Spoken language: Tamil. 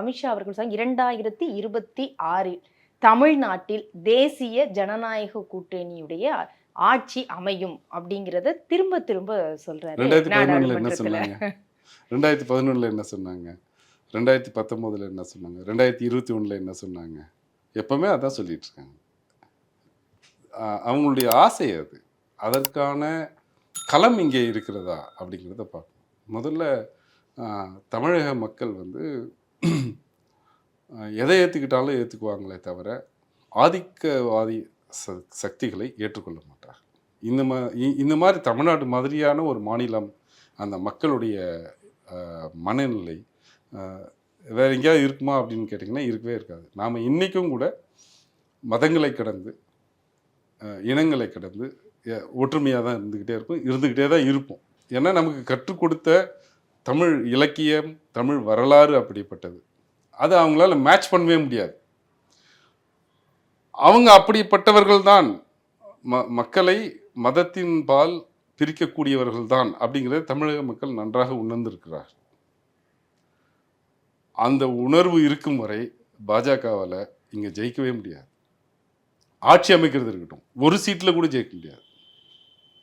அமித்ஷா அவர்கள் சொன்னாங்க இரண்டாயிரத்தி இருபத்தி ஆறில் தமிழ்நாட்டில் தேசிய ஜனநாயக கூட்டணியுடைய ஆட்சி அமையும் அப்படிங்கறத திரும்ப திரும்ப சொல்றாரு ரெண்டாயிரத்தி பதினொன்றுல என்ன. சொன்னாங்க? ரெண்டாயிரத்தி பதினொன்றுல என்ன சொன்னாங்க? ரெண்டாயிரத்தி பத்தொம்போதுல என்ன சொன்னாங்க? ரெண்டாயிரத்தி இருபத்தி ஒண்ணுல என்ன சொன்னாங்க? எப்பவுமே அதான் சொல்லிட்டு இருக்காங்க. அவங்களுடைய ஆசை அது. அதற்கான களம் இங்கே இருக்கிறதா அப்படிங்கிறத பார்க்கணும். முதல்ல தமிழக மக்கள் வந்து எதை ஏற்றுக்கிட்டாலும் ஏற்றுக்குவாங்களே தவிர ஆதிக்கவாதி ச சக்திகளை ஏற்றுக்கொள்ள மாட்டார்கள். இந்த மா இ- இந்த மாதிரி தமிழ்நாடு மாதிரியான ஒரு மாநிலம் அந்த மக்களுடைய மனநிலை வேறு எங்கேயாவது இருக்குமா அப்படின்னு கேட்டிங்கன்னா இருக்கவே இருக்காது. நாம் இன்றைக்கும் கூட மதங்களை கடந்து இனங்களை கடந்து ஒற்றுமையாக தான் இருந்துக்கிட்டே இருக்கும் இருந்துக்கிட்டே தான் இருப்போம். ஏன்னா நமக்கு கற்றுக் கொடுத்த தமிழ் இலக்கியம் தமிழ் வரலாறு அப்படிப்பட்டது. அதை அவங்களால மேட்ச் பண்ணவே முடியாது. அவங்க அப்படிப்பட்டவர்கள் தான் ம மக்களை மதத்தின் பால் பிரிக்கக்கூடியவர்கள் தான் அப்படிங்கிறத தமிழக மக்கள் நன்றாக உணர்ந்திருக்கிறார் அந்த உணர்வு இருக்கும் வரை பாஜகவால் இங்கே ஜெயிக்கவே முடியாது. ஆட்சி அமைக்கிறது இருக்கட்டும். ஒரு சீட்டில் கூட ஜெயிக்க முடியாது.